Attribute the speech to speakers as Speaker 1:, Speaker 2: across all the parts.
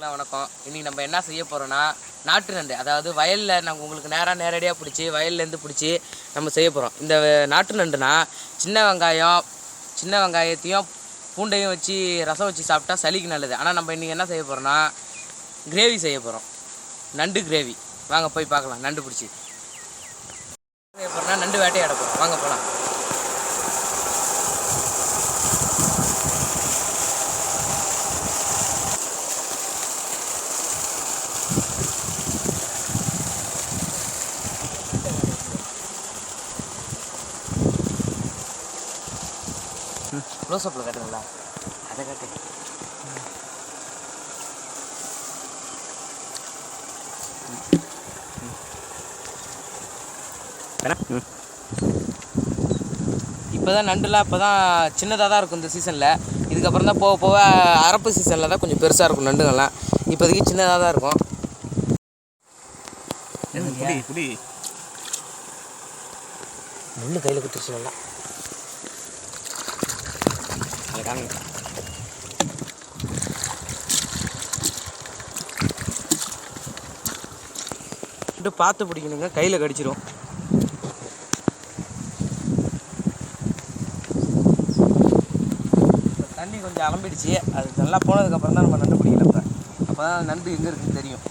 Speaker 1: எல்லாம் வணக்கம். இன்றைக்கி நம்ம என்ன செய்ய போகிறோன்னா நாட்டு நண்டு அதாவது வயலில் நாங்கள் உங்களுக்கு நேராக நேரடியாக பிடிச்சி வயல்லேருந்து பிடிச்சி நம்ம செய்ய போகிறோம் இந்த நாட்டு நண்டுனா சின்ன வெங்காயம் சின்ன வெங்காயத்தையும் பூண்டையும் வச்சு ரசம் வச்சு சாப்பிட்டா சளிக்கு நல்லது. ஆனால் நம்ம இன்றைக்கி என்ன செய்ய போகிறோன்னா கிரேவி செய்ய போகிறோம் நண்டு கிரேவி வாங்க போய் பார்க்கலாம். நண்டு பிடிச்சி. செய்ய போகிறோன்னா நண்டு வேட்டையாட போகிறோம் வாங்க போகலாம் க்ளோஸ்அப்பில் காட்டுங்களா அதை காட்டு. இப்போ தான் நண்டுலாம் இப்போ தான் சின்னதாக தான் இருக்கும் இந்த சீசனில் இதுக்கப்புறம் தான் போக போக அரப்பு சீசனில் தான் கொஞ்சம் பெருசாக இருக்கும் நண்டுங்கள்லாம் இப்போதைக்கு சின்னதாக தான் இருக்கும்.
Speaker 2: புடி புடி
Speaker 1: முள்ளு கையில் குத்துருச்சு நல்லா. அதை இது பார்த்து பிடிக்கணுங்க. கையில் கடிச்சிரும். தண்ணி கொஞ்சம் அலம்பிடுச்சு. அது நல்லா போனதுக்கப்புறம் தான் நம்ம நண்டு பிடிக்கல அப்போ தான் நண்டு எங்கே இருக்குன்னு தெரியும்.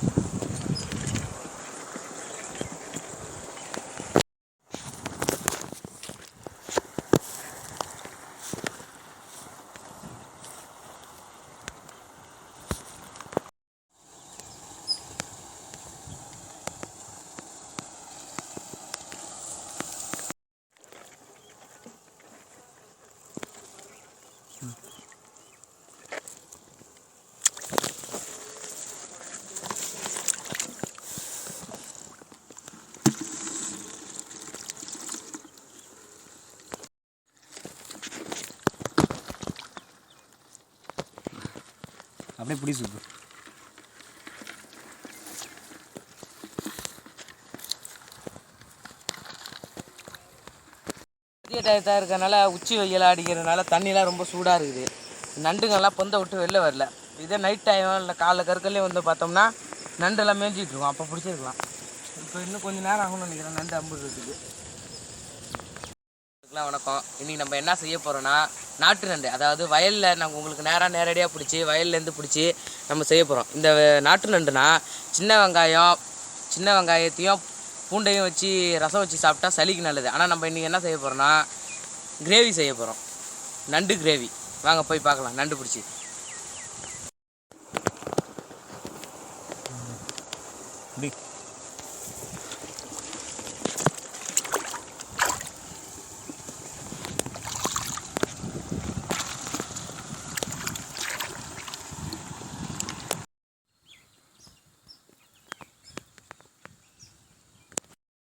Speaker 2: அப்படியே புடி சூப்பு
Speaker 1: மதிய டயத்தாக இருக்கிறனால உச்சி வெயில் அடிக்கிறதுனால தண்ணிலாம் ரொம்ப சூடாக இருக்குது. நண்டுங்கள்லாம் பொந்த விட்டு வெளில வரல. இதே நைட் டைம் இல்லை காலைல கருக்கல்லே வந்து பார்த்தோம்னா நண்டெல்லாம் மேய்ஞ்சிட்டு இருக்கும். அப்போ பிடிச்சிருக்கலாம். இப்போ இன்னும் கொஞ்சம் நேரம் ஆகும்னு நினைக்கிறேன். நண்டு அம்புறதுக்கு. எல்லாம் வணக்கம். இன்றைக்கி நம்ம என்ன செய்ய போகிறோன்னா நாட்டு நண்டு அதாவது வயலில் நாங்கள் உங்களுக்கு நேராக நேரடியாக பிடிச்சி வயல்லேருந்து பிடிச்சி நம்ம செய்ய போகிறோம் இந்த நாட்டு நண்டுனா சின்ன வெங்காயம் சின்ன வெங்காயத்தையும் பூண்டையும் வச்சு ரசம் வச்சு சாப்பிட்டா சளிக்கு நல்லது. ஆனால் நம்ம இன்றைக்கி என்ன செய்ய போகிறோன்னா கிரேவி செய்ய போகிறோம் நண்டு கிரேவி வாங்க போய் பார்க்கலாம். நண்டு பிடிச்சி
Speaker 2: புடி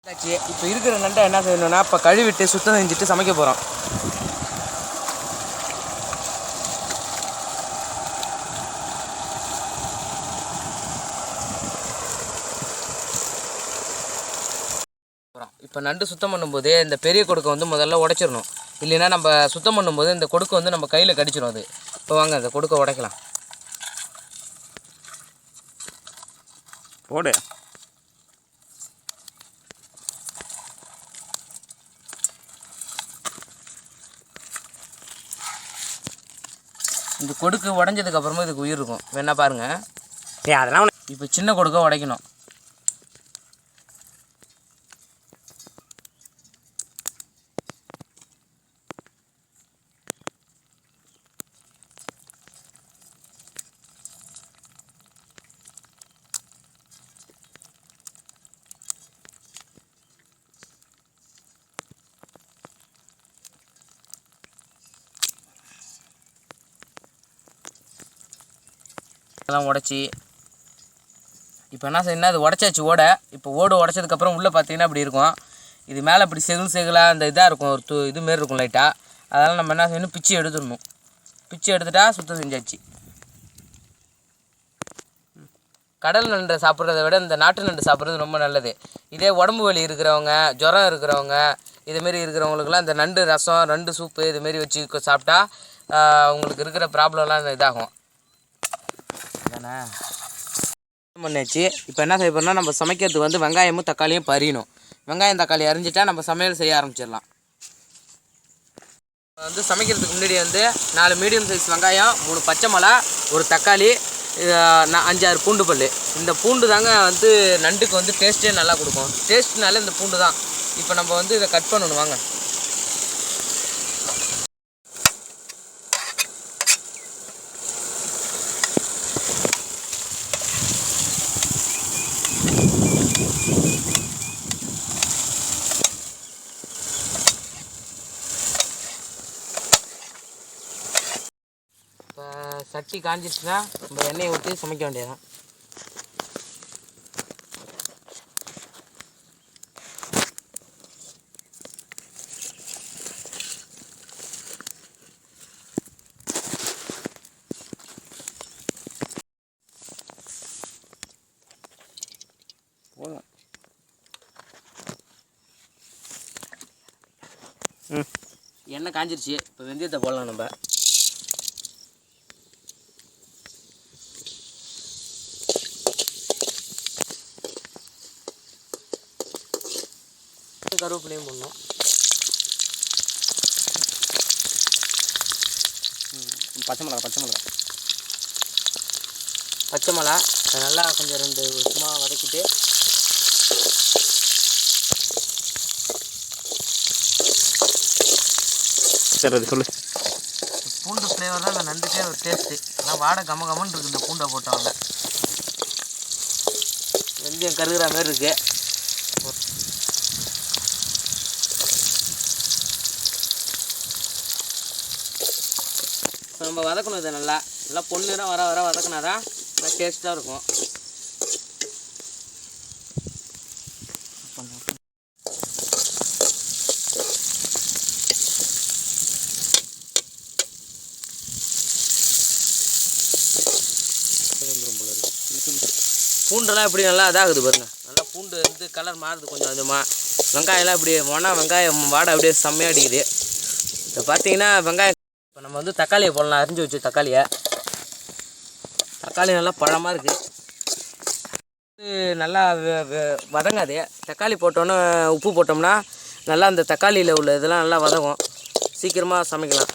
Speaker 1: ஆச்சு இப்போ இருக்கிற நண்டை என்ன செய்யணும்னா இப்போ கழுவிட்டு சுத்தம் செஞ்சுட்டு சமைக்க போகிறோம் இப்போ நண்டு சுத்தம் பண்ணும்போது இந்த பெரிய கொடுக்கை வந்து முதல்ல உடைச்சிடணும். இல்லைன்னா நம்ம சுத்தம் பண்ணும்போது இந்த கொடுக்கை வந்து நம்ம கையில் கடிச்சிடும் அது. இப்போ வாங்க அந்த கொடுக்கை உடைக்கலாம்.
Speaker 2: போடு.
Speaker 1: இந்த கொடுக்கு உடஞ்சதுக்கு அப்புறமா இதுக்கு உயிர் இருக்கும். வேணா பாருங்க.
Speaker 2: ஏ அதெல்லாம் உனக்கு
Speaker 1: இப்போ சின்ன கொடுக்க உடைக்கணும். அதெல்லாம் உடச்சி. இப்போ என்ன செய்யணும் அது உடச்சாச்சு ஓடை. இப்போ ஓடு உடச்சதுக்கப்புறம் உள்ளே பார்த்தீங்கன்னா இப்படி இருக்கும். இது மேலே இப்படி செகுல் செகுலாக அந்த இதாக இருக்கும் ஒரு து இது மாரி இருக்கும் லைட்டாக அதனால் நம்ம என்ன செய்யணும் பிச்சு எடுத்துடணும். பிச்சு எடுத்துட்டா சுத்தம் செஞ்சாச்சு. கடல் நண்டு சாப்பிட்றத விட இந்த நாட்டு நண்டு சாப்பிட்றது ரொம்ப நல்லது. இதே உடம்பு வலி இருக்கிறவங்க ஜுரம் இருக்கிறவங்க இதுமாரி இருக்கிறவங்களுக்குலாம் இந்த நண்டு ரசம் நண்டு சூப்பு இதுமாரி வச்சு சாப்பிட்டா உங்களுக்கு அவங்களுக்கு இருக்கிற ப்ராப்ளம்லாம் இதாகும். தானே? பண்ணாச்சு இப்போ என்ன செய்ய போகிறோம்னா நம்ம சமைக்கிறதுக்கு வந்து வெங்காயமும் தக்காளியும் பறியணும். வெங்காயம் தக்காளி அரிஞ்சிட்டா நம்ம சமையல் செய்ய ஆரம்பிச்சிடலாம். வந்து சமைக்கிறதுக்கு முன்னாடி வந்து நாலு மீடியம் சைஸ் வெங்காயம் மூணு பச்சை மிளகா ஒரு தக்காளி அஞ்சாறு பூண்டு பல் இந்த பூண்டு தாங்க வந்து நண்டுக்கு வந்து டேஸ்ட்டே நல்லா கொடுக்கும். டேஸ்ட்னால இந்த பூண்டு தான். இப்போ நம்ம வந்து இதை கட் பண்ணணும். வாங்க இப்போ சட்டி காஞ்சிடுச்சுன்னா நம்ம எண்ணெயை ஊற்றி சமைக்க
Speaker 2: ம்.
Speaker 1: எண்ணெய் காஞ்சிருச்சு. இப்போ வெந்தயத்தை போடலாம் நம்ம. கருவேப்பிலையும் போடணும்.
Speaker 2: பச்சை மிளகா பச்சை மிளகா.
Speaker 1: பச்சை மிளகா நல்லா கொஞ்சம் ரெண்டு சும்மா வதக்கிட்டு
Speaker 2: சரி சொல்லு.
Speaker 1: பூண்டு ஃப்ளேவர் தான் இந்த நண்டுக்கே ஒரு டேஸ்ட்டு ஆனால் வாடை கம கமன்னு இருக்குது இந்த பூண்டை போட்டவங்க வெந்தயம் கருகிற மாதிரி இருக்கு. நம்ம வதக்கணும் இதை நல்லா. நல்லா பொன்னிறம் வர வர வதக்கினா தான் நல்லா டேஸ்ட்டாக இருக்கும். பூண்டெல்லாம் இப்படி நல்லா இதாகுது பாருங்க. நல்லா பூண்டு வந்து கலர் மாறுது கொஞ்சம் கொஞ்சமாக வெங்காயம்லாம் இப்படி ஒன்றா வெங்காயம் வாடை அப்படியே செம்மையாக அடிக்குது. இப்போ பார்த்தீங்கன்னா வெங்காயம் நம்ம வந்து தக்காளியை போடலாம். அரிஞ்சு வச்சு தக்காளியை. தக்காளி நல்லா பழமாக இருக்குது நல்லா வதங்காது. தக்காளி போட்டோன்னே உப்பு போட்டோம்னா நல்லா அந்த தக்காளியில் உள்ள இதெல்லாம் நல்லா வதங்கும். சீக்கிரமாக சமைக்கலாம்.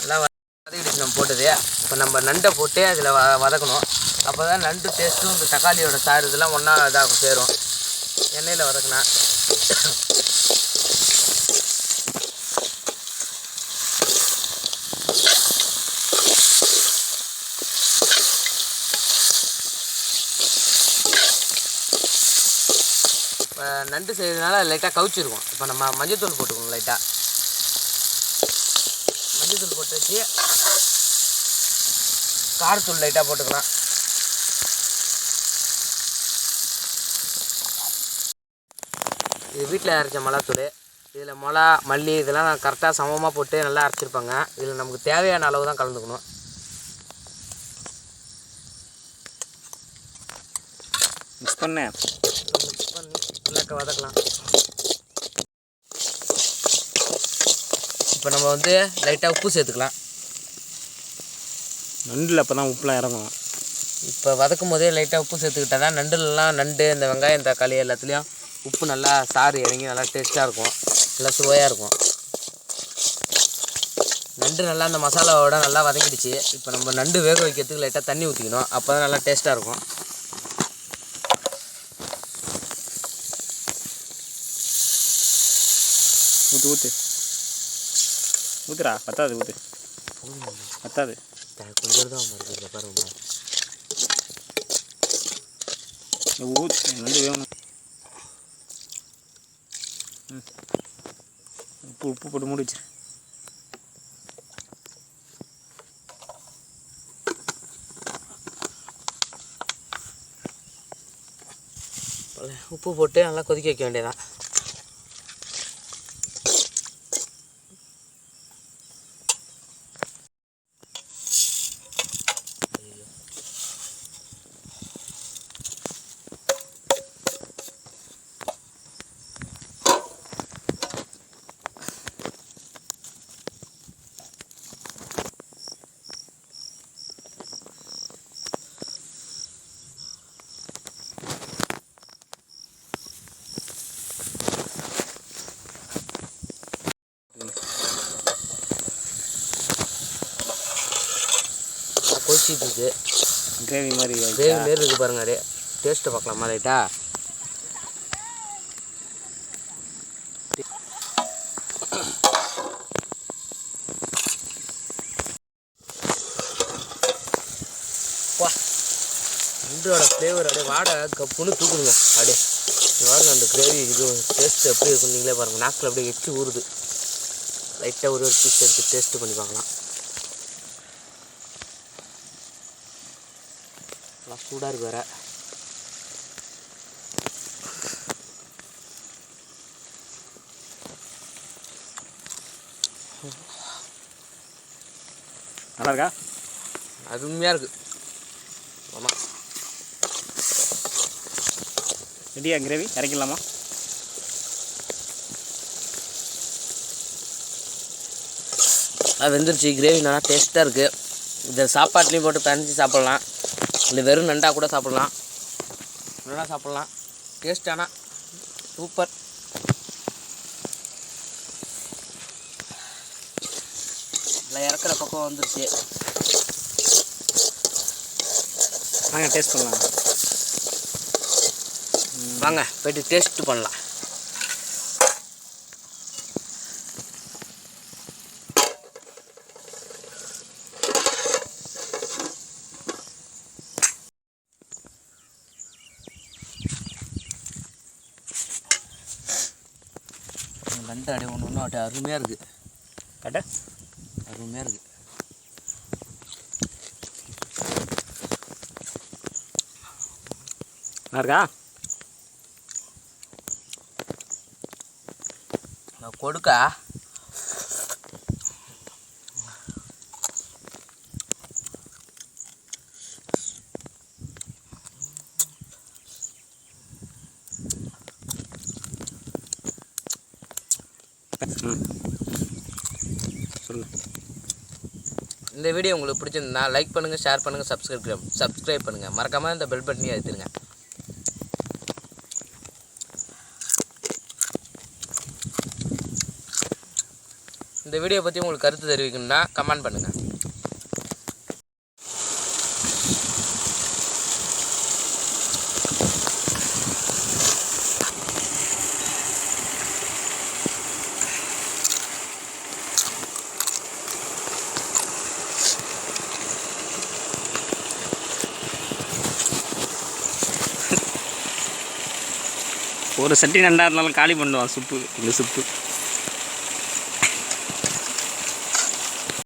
Speaker 1: நல்லா வதக்கிடுச்சு நம்ம போட்டது. இப்போ நம்ம நண்டை போட்டு அதில் வ வதக்கணும். அப்போ தான் நண்டு டேஸ்ட்டும் இந்த தக்காளியோட சாறு இதெல்லாம் ஒன்றா இதாக சேரும். எண்ணெயில் வதக்கினா. இப்போ நண்டு செய்யறதுனால லைட்டாக கவுச்சிருக்கும். இப்போ நம்ம மஞ்சத்தூள் போட்டுக்கணும் லைட்டாக மஞ்சத்தூள் போட்டு வச்சு காரத்தூள் லைட்டாக போட்டுக்கலாம். இது வீட்டில் அரைச்ச மிளகாத்தூள் இதில் மிளகா மல்லி இதெல்லாம் கரெக்டாக சமமாக போட்டு நல்லா அரைச்சிருப்பாங்க. இதில் நமக்கு தேவையான அளவு தான் கலந்துக்கணும்.
Speaker 2: மிக்ஸ் பண்ணேன்
Speaker 1: மிக்ஸ் பண்ணி நல்லா வதக்கலாம். இப்போ நம்ம வந்து லைட்டாக உப்பு சேர்த்துக்கலாம்.
Speaker 2: நண்டில் அப்போ தான் உப்புலாம் இறங்கும்
Speaker 1: இப்போ வதக்கும் போதே லைட்டாக உப்பு சேர்த்துக்கிட்டா தான் நண்டுலலாம் நண்டு இந்த வெங்காயம் தக்காளி எல்லாத்துலேயும் உப்பு நல்லா சாறு இறங்கி நல்லா டேஸ்ட்டாக இருக்கும். நல்லா சுவையாக இருக்கும். நண்டு நல்லா அந்த மசாலாவோட நல்லா வதங்கிடுச்சு. இப்போ நம்ம நண்டு வேக வைக்கிறதுக்கு லைட்டாக தண்ணி ஊற்றிக்கணும் அப்போ தான் நல்லா டேஸ்ட்டாக இருக்கும்.
Speaker 2: ஊற்று ஊற்று ஊற்றுடா பத்தாது ஊற்று பத்தாது.
Speaker 1: கொஞ்சம் தான் பாருங்க
Speaker 2: ஊற்று நண்டு வேணும் உப்பு உப்பு போட்டு மூடி வச்சிரு
Speaker 1: உப்பு போட்டு நல்லா கொதிக்க வைக்க வேண்டியதான் கொதிச்சிட்டு இருக்கு
Speaker 2: கிரேவி மாதிரி
Speaker 1: கிரேவி மாரி இருக்கு பாருங்க அப்படியே டேஸ்ட்டை பார்க்கலாமா ரைட்டா வா நண்டோட ஃப்ளேவர் அப்படியே வாடை கப்புன்னு தூக்குதுங்க அப்படியே. பாருங்க அந்த கிரேவி இது டேஸ்ட் எப்படி இருக்கும் நீங்களே பாருங்க நாக்கில் அப்படியே எச்சி ஊறுது. லைட்டாக ஒரு ஒரு பீஸ் எடுத்து டேஸ்ட் பண்ணி பார்க்கலாம். நல்லா சூடாக இருக்கு வேற.
Speaker 2: நல்லா இருக்கா?
Speaker 1: அருமையாக இருக்கு. ஆமாம்
Speaker 2: ரெடியா கிரேவி? இறக்கிடலாமா?
Speaker 1: அது வெந்துருச்சு. கிரேவி நல்லா டேஸ்ட்டாக இருக்குது இதை சாப்பாட்லேயும் போட்டு பிணைஞ்சி சாப்பிட்லாம். இல்லை வெறும் நண்டா கூட சாப்பிட்லாம். நல்லா சாப்பிட்லாம். டேஸ்டானா சூப்பர் இல்லை இறக்குற பக்கம் வந்துருச்சு.
Speaker 2: வாங்க டேஸ்ட் பண்ணலாம்.
Speaker 1: வாங்க போயிட்டு டேஸ்ட் பண்ணலாம் நண்டு அப்படியே அருமையாக இருக்குது
Speaker 2: கட்ட.
Speaker 1: அருமையாக இருக்குது
Speaker 2: இருக்கா?
Speaker 1: நான் கொடுக்கா. இந்த வீடியோ உங்களுக்கு பிடிச்சிருந்தா லைக் பண்ணுங்கள் ஷேர் பண்ணுங்கள் சப்ஸ்கிரைப் சப்ஸ்கிரைப் பண்ணுங்கள் மறக்காமல் இந்த பெல் பட்டனையும் அழுத்திடுங்க. இந்த வீடியோ பற்றி உங்களுக்கு கருத்து தெரிவிக்கணும்னா கமெண்ட் பண்ணுங்கள்
Speaker 2: ஒரு சட்டி நல்லா இருந்தாலும் காலி பண்ணுவான் சுப்பு. இந்த சுப்பு.